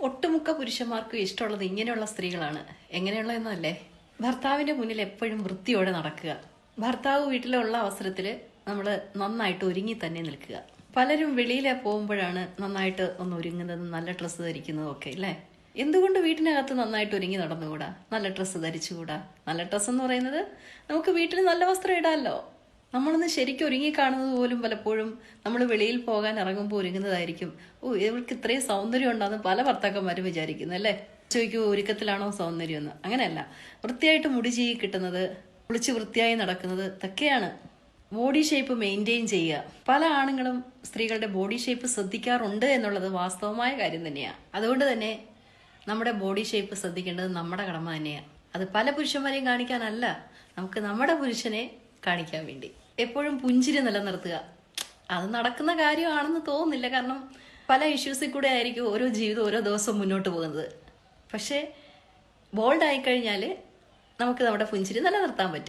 ഒട്ടുമുക്ക പുരുഷന്മാർക്കും ഇഷ്ടമുള്ളത് ഇങ്ങനെയുള്ള സ്ത്രീകളാണ്. എങ്ങനെയുള്ളതെന്നല്ലേ? ഭർത്താവിന്റെ മുന്നിൽ എപ്പോഴും വൃത്തിയോടെ നടക്കുക. ഭർത്താവ് വീട്ടിലുള്ള അവസരത്തിൽ നമ്മൾ നന്നായിട്ട് ഒരുങ്ങി തന്നെ നിൽക്കുക. പലരും വെളിയിലെ പോകുമ്പോഴാണ് നന്നായിട്ട് ഒന്ന് ഒരുങ്ങുന്നതും നല്ല ഡ്രസ്സ് ധരിക്കുന്നതും ഒക്കെ അല്ലേ എന്തുകൊണ്ട് വീട്ടിനകത്ത് നന്നായിട്ട് ഒരുങ്ങി നടന്നുകൂടാ? നല്ല ഡ്രസ്സ് ധരിച്ചുകൂടാ? നല്ല ഡ്രസ്സ് എന്ന് പറയുന്നത് നമുക്ക് വീട്ടിൽ നല്ല വസ്ത്രം ഇടാമല്ലോ നമ്മളൊന്ന് ശരിക്കും ഒരുങ്ങി കാണുന്നത് പോലും പലപ്പോഴും നമ്മൾ വെളിയിൽ പോകാൻ ഇറങ്ങുമ്പോൾ ഒരുങ്ങുന്നതായിരിക്കും. ഓ ഇവൾക്ക് ഇത്രയും സൗന്ദര്യം ഉണ്ടെന്ന് പല ഭർത്താക്കന്മാരും വിചാരിക്കുന്നു അല്ലേ? ചോദിക്കൂ ഒരുക്കത്തിലാണോ സൗന്ദര്യം എന്ന് അങ്ങനെയല്ല. വൃത്തിയായിട്ട് മുടി ചെയ്യി കിട്ടുന്നത് കുളിച്ച് വൃത്തിയായി നടക്കുന്നത് ഇതൊക്കെയാണ്. ബോഡി ഷേപ്പ് മെയിന്റെയിൻ ചെയ്യുക. പല ആണുങ്ങളും സ്ത്രീകളുടെ ബോഡി ഷേപ്പ് ശ്രദ്ധിക്കാറുണ്ട് എന്നുള്ളത് വാസ്തവമായ കാര്യം തന്നെയാണ് അതുകൊണ്ട് തന്നെ നമ്മുടെ ബോഡി ഷേപ്പ് ശ്രദ്ധിക്കേണ്ടത് നമ്മുടെ കടമ തന്നെയാണ് അത് പല പുരുഷന്മാരെയും കാണിക്കാനല്ല നമുക്ക് നമ്മുടെ പുരുഷനെ കാണിക്കാൻ വേണ്ടി. എപ്പോഴും പുഞ്ചിരി നിലനിർത്തുക. അത് നടക്കുന്ന കാര്യമാണെന്ന് തോന്നുന്നില്ല. കാരണം പല ഇഷ്യൂസിൽ കൂടെ ആയിരിക്കും ഓരോ ജീവിതം ഓരോ ദിവസവും മുന്നോട്ട് പോകുന്നത്. പക്ഷേ ബോൾഡ് ആയിക്കഴിഞ്ഞാൽ നമുക്ക് നമ്മുടെ പുഞ്ചിരി നിലനിർത്താൻ പറ്റും.